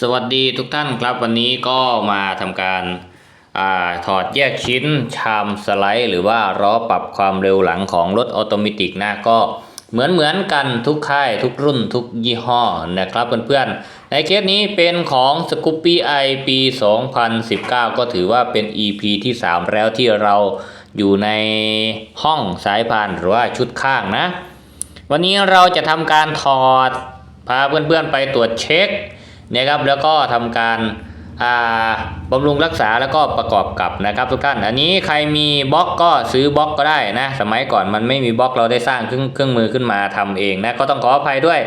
สวัสดีทุกท่านครับวันนี้ก็มาทำการอาถอดแยกชิ้นชามสไลด์ หรือว่าล้อปรับความเร็วหลังของรถออโตเมติกนะก็เหมือนเหมือนกันทุกค่ายทุกรุ่นทุกยี่ห้อนะครับเพื่อนๆ ในเคสนี้เป็นของ s c o o p y i ปี 2019 ก็ถือว่าเป็น EP ที่ 3 แล้วที่เราอยู่ในห้องสายพานหรือว่าชุดข้างนะ วันนี้เราจะทำการถอดพาเพื่อนๆไปตรวจเช็ค นะครับแล้วก็ทำการาบำรุงรักษาแล้วก็ประกอบกับนะครับทุกท่านอันนี้ใครมีบล็อกก็ซื้อบล็อกก็ได้นะสมัยก่อนมันไม่มีบล็อกเราได้สร้างเครื่องเครื่องมือขึ้นมาทำเองนะก็ต้องขออภัยด้วย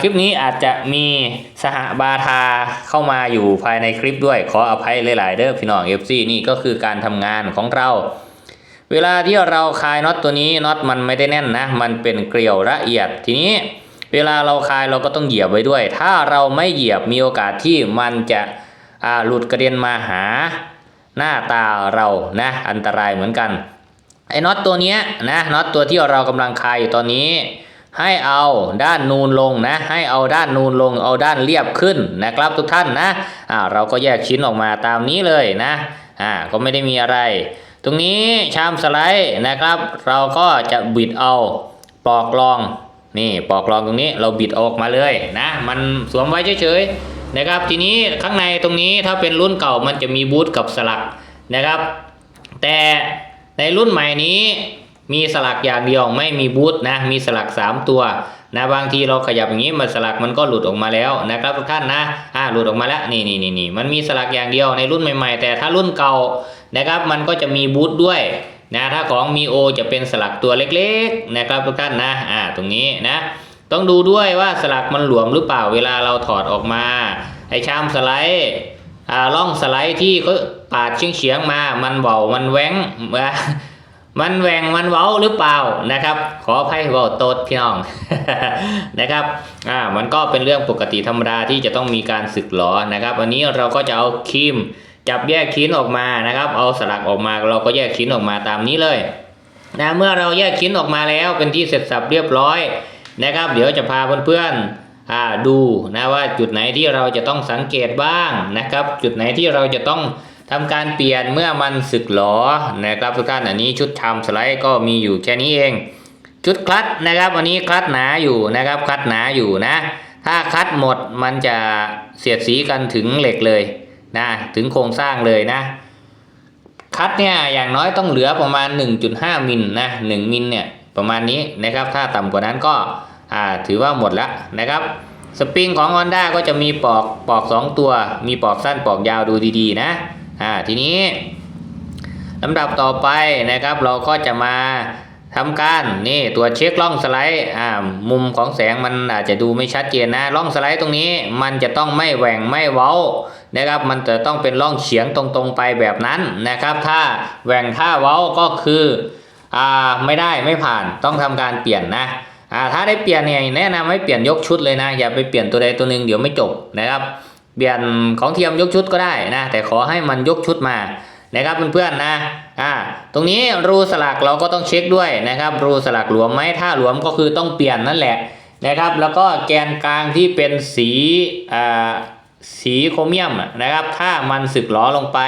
คลิปนี้อาจจะมีสหบาทาเข้ามาอยู่ภายในคลิปด้วยขออภัยหลายๆเด้อพี่น้อง FC นี่ก็คือการทำงานของเรา เวลาที่เราคลายน็อตตัวนี้น็อตมันไม่ได้แน่นนะ มันเป็นเกลียวละเอียดทีนี้ เวลาเราคลายเราก็ต้องเหยียบไว้ด้วย ถ้าเราไม่เหยียบมีโอกาสที่มันจะหลุดกระเด็นมาหาหน้าตาเรานะอันตรายเหมือนกันไอ้น็อตตัวเนี้ยนะน็อตตัวที่เรากำลังคลายอยู่ตอนนี้ ให้เอาด้านนูนลงนะ ให้เอาด้านนูนลง เอาด้านเรียบขึ้นนะครับทุกท่านนะอ่าเราก็แยกชิ้นออกมาตามนี้เลยนะอ่าก็ไม่ได้มีอะไร ตรงนี้ชามสไลด์นะครับ เราก็จะบิดเอาปลอกรอง นี่ปลอกรองตรงนี้เราบิดออกมาเลยนะ มันสวมไว้เฉยๆนะครับ ทีนี้ข้างในตรงนี้ถ้าเป็นรุ่นเก่ามันจะมีบูทกับสลักนะครับ แต่ในรุ่นใหม่นี้มีสลักอย่างเดียวไม่มีบูทนะมีสลัก 3 ตัวนะบางทีเราขยับอย่างนี้มันสลักมันก็หลุดออกมาแล้วนะครับทุกท่านนะอ่าหลุดออกมาแล้วนี่นี่นี่นี่มันมีสลักอย่างเดียวในรุ่นใหม่ ๆ แต่ถ้ารุ่นเก่านะครับมันก็จะมีบูทด้วย นะถ้าของมีโอจะเป็นสลักตัวเล็กๆนะครับทุกท่านนะอ่าตรงนี้นะต้องดูด้วยว่าสลักมันหลวมหรือเปล่าเวลาเราถอดออกมา ไอชามสไลด์อ่าล่องสไลด์ที่เขาปาดเฉียงเฉียงๆมามันเบามันแหวงมันแหวงมันเว้าหรือเปล่านะครับ ขออภัยเว้าโตดพี่น้องนะครับอ่ามันก็เป็นเรื่องปกติธรรมดาที่จะต้องมีการสึกหรอนะครับ วันนี้เราก็จะเอาครีม จับแยกชิ้นออกมานะครับ เอาสลักออกมาเราก็แยกชิ้นออกมาตามนี้เลยนะเมื่อเราแยกชิ้นออกมาแล้วเป็นที่เสร็จสับเรียบร้อยนะครับ เดี๋ยวจะพาเพื่อนๆดูนะว่าจุดไหนที่เราจะต้องสังเกตบ้างนะครับ จุดไหนที่เราจะต้องทำการเปลี่ยนเมื่อมันสึกหรอนะครับทุกท่านอันนี้ชุดทำสไลด์ก็มีอยู่แค่นี้เอง ชุดคลัตนะครับอันนี้คลัตหนาอยู่นะครับคลัตหนาอยู่นะ ถ้าคลัตหมดมันจะเสียดสีกันถึงเหล็กเลย นะถึงโครงสร้างเลยนะ คัดเนี่ยอย่างน้อยต้องเหลือประมาณ 1.5 มิลนะ1มิลเนี่ยประมาณนี้นะครับ ถ้าต่ำกว่านั้นก็อ่าถือว่าหมดแล้วนะครับสปริงของ Honda ก็จะมีปอกปอก 2 ตัว มีปอกสั้นปอกยาวดูดีๆนะอ่าทีนี้ลำดับต่อไปนะครับ เราก็จะมาทำการนี่ตัวเช็คล่องสไลด์อ่ามุมของแสงมันอาจจะดูไม่ชัดเจนนะล่องสไลด์ตรงนี้ มันจะต้องไม่แหว่งไม่เว้า นะครับมันจะต้องเป็นร่องเฉียงตรงๆไปแบบนั้นนะครับ ถ้าแหว่งท่าเว้าก็คืออ่าไม่ได้ไม่ผ่านต้องทำการเปลี่ยนนะอ่าถ้าได้เปลี่ยนเนี่ยแนะนำให้เปลี่ยนยกชุดเลยนะ อย่าไปเปลี่ยนตัวใดตัวหนึ่งเดี๋ยวไม่จบนะครับ เปลี่ยนของเทียมยกชุดก็ได้นะ แต่ขอให้มันยกชุดมานะครับเพื่อนๆนะ อ่า ตรงนี้รูสลักเราก็ต้องเช็คด้วยนะครับ รูสลักหลวมไหมถ้าหลวมก็คือต้องเปลี่ยนนั่นแหละนะครับ แล้วก็แกนกลางที่เป็นสีอ่า สีโครเมียมนะครับ ถ้ามันสึกหลอลงไป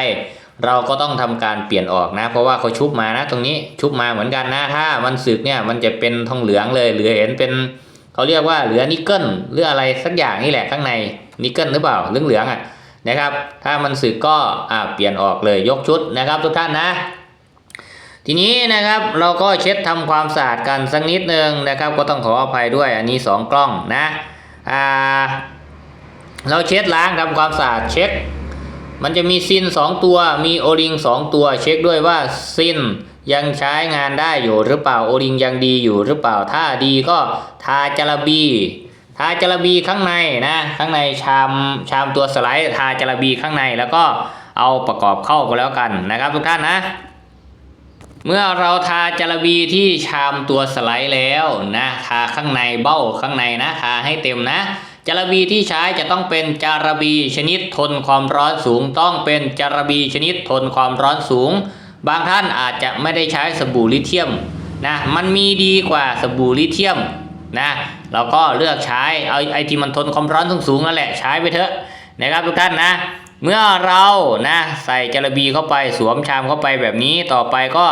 เราก็ต้องทำการเปลี่ยนออกนะ เพราะว่าเขาชุบมานะตรงนี้ชุบมาเหมือนกันนะ ถ้ามันสึกเนี่ยมันจะเป็นทองเหลืองเลยเหลือเห็นเป็นเขาเรียกว่าเหลือนิกเกิลหรืออะไรสักอย่างนี่แหละข้างในนิกเกิลหรือเปล่าเหลืองเหลืองอะนะครับ ถ้ามันสึกก็อ่าเปลี่ยนออกเลยยกชุดนะครับ ทุกท่านนะทีนี้นะครับเราก็เช็ดทำความสะอาดกันสักนิดนึงนะครับ ก็ต้องขออภัยด้วยอันนี้สองกล้องนะอ่า เราเช็ดล้างทำความสะอาดเช็ค มันจะมีซินสองตัวมีโอริงสองตัว เช็คด้วยว่าซินยังใช้งานได้อยู่หรือเปล่าโอริงยังดีอยู่หรือเปล่าถ้าดีก็ทาจารบีทาจารบีข้างในนะข้างในชามชามตัวสไลด์ทาจารบีข้างในแล้วก็เอาประกอบเข้าก็แล้วกันนะครับ ทุกท่านนะ เมื่อเราทาจารบีที่ชามตัวสไลด์แล้วนะทาข้างในเบ้าข้างในนะทาให้เต็มนะ จารบีที่ใช้จะต้องเป็นจารบีชนิดทนความร้อนสูง ต้องเป็นจารบีชนิดทนความร้อนสูง บางท่านอาจจะไม่ได้ใช้สบู่ลิเธียมนะมันมีดีกว่าสบู่ลิเธียมนะเราก็เลือกใช้เอาไอที่มันทนความร้อนสูงๆนั่นแหละใช้ไปเถอะนะครับทุกท่านนะ เมื่อเรานะใส่จารบีเข้าไปสวมชามเข้าไปแบบนี้ต่อไปก็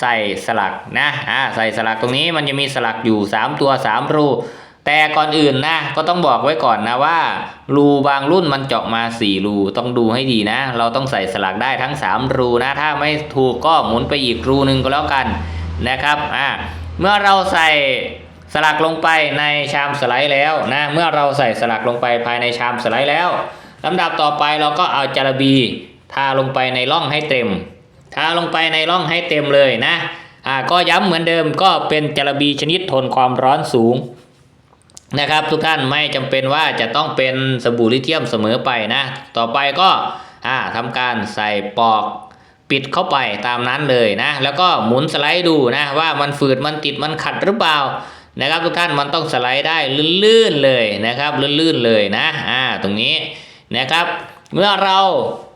ใส่สลักนะอ่าใส่สลักตรงนี้มันจะมีสลักอยู่ 3 ตัว 3 รู แต่ก่อนอื่นนะก็ต้องบอกไว้ก่อนนะว่า รูบางรุ่นมันเจาะมา 4 รูต้องดูให้ดีนะ เราต้องใส่สลักได้ทั้ง 3 รูนะ ถ้าไม่ถูกก็หมุนไปอีกรูหนึ่งก็แล้วกันนะครับอ่าเมื่อเราใส่สลักลงไปในชามสไลด์แล้วนะเมื่อเราใส่สลักลงไปภายในชามสไลด์แล้วลำดับต่อไปเราก็เอาจระบีทาลงไปในร่องให้เต็ม ทาลงไปในร่องให้เต็มเลยนะอ่าก็ย้ำเหมือนเดิมก็เป็นจระบีชนิดทนความร้อนสูง นะครับ ทุกท่านไม่จำเป็นว่าจะต้องเป็นสบู่ลิเธียมเสมอไปนะ ต่อไปก็อ่าทำการใส่ปอกปิดเข้าไปตามนั้นเลยนะ แล้วก็หมุนสไลด์ดูนะว่ามันฝืดมันติดมันขัดหรือเปล่านะครับ ทุกท่านมันต้องสไลด์ได้ลื่นๆเลยนะครับลื่นๆเลยนะอ่าตรงนี้นะครับ เมื่อเรา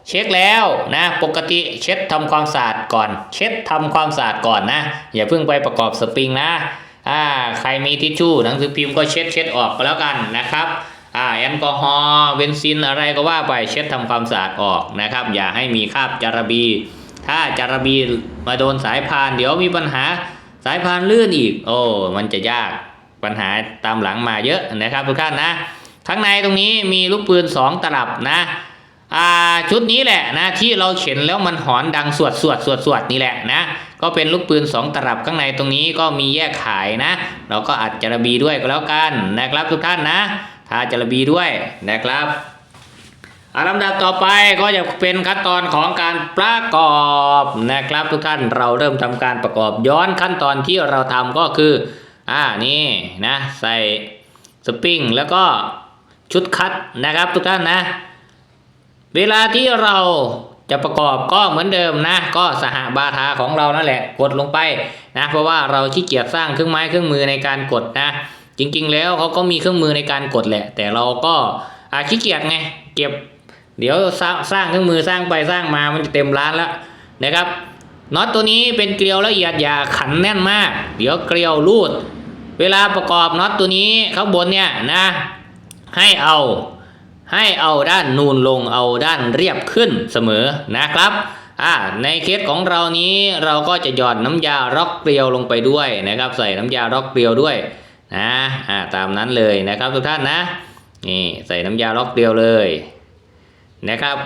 เช็คแล้วนะปกติเช็ดทำความสะอาดก่อน เช็ดทำความสะอาดก่อนนะ อย่าเพิ่งไปประกอบสปริงนะ อ่าใครมีทิชชู่หนังสือพิมพ์ก็เช็ดเช็ดออกก็แล้วกันนะครับอ่าแอลกอฮอล์เบนซินอะไรก็ว่าไปเช็ดทำความสะอาดออกนะครับ อย่าให้มีคราบจาระบี ถ้าจาระบีมาโดนสายพาน เดี๋ยวมีปัญหาสายพานลื่นอีก โอ้มันจะยากปัญหาตามหลังมาเยอะนะครับทุกท่านนะข้างในตรงนี้มีลูกปืน 2 ตลับนะอ่าชุดนี้แหละนะที่เราเข็นแล้วมันหอนดังสวดสวดสวดสวดนี่แหละนะ ก็เป็นลูกปืน 2 ตลับข้างในตรงนี้ก็มีแยกขายนะ เราก็อัดจระบีด้วยก็แล้วกันนะครับทุกท่านนะทาจระบีด้วยนะครับอาลำดับต่อไปก็จะเป็นขั้นตอนของการประกอบนะครับ ทุกท่านเราเริ่มทำการประกอบย้อนขั้นตอนที่เราทำก็คืออ่านี่นะใส่สปริงแล้วก็ชุดคัดนะครับทุกท่านนะ เวลาที่เรา จะประกอบก็เหมือนเดิมนะ ก็สหบาทาของเรานั่นแหละกดลงไปนะ เพราะว่าเราขี้เกียจสร้างเครื่องไม้เครื่องมือในการกดนะ จริงๆ แล้วเขาก็มีเครื่องมือในการกดแหละ แต่เราก็อาขี้เกียจไงเก็บ เดี๋ยวสร้างสร้างเครื่องมือสร้างไปสร้างมามันจะเต็มร้านแล้วนะครับน็อตตัวนี้เป็นเกลียวละเอียดอย่าขันแน่นมาก เดี๋ยวเกลียวรูด เวลาประกอบน็อตตัวนี้ข้างบนเนี่ยนะ ให้เอา ให้เอาด้านนูนลงเอาด้านเรียบขึ้นเสมอนะครับอ่าในเคสของเรานี้เราก็จะหยอดน้ำยาร็อกเกลียวลงไปด้วยนะครับ ใส่น้ำยาร็อกเกลียวด้วยนะอ่าตามนั้นเลยนะครับทุกท่านนะนี่ใส่น้ำยาร็อกเกลียวเลยนะครับ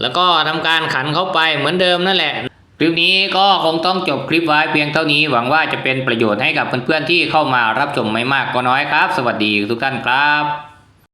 แล้วก็ทำการขันเข้าไปเหมือนเดิมนั่นแหละคลิปนี้ก็คงต้องจบคลิปไว้เพียงเท่านี้ หวังว่าจะเป็นประโยชน์ให้กับเพื่อนๆที่เข้ามารับชมไม่มากก็น้อยครับ สวัสดีทุกท่านครับ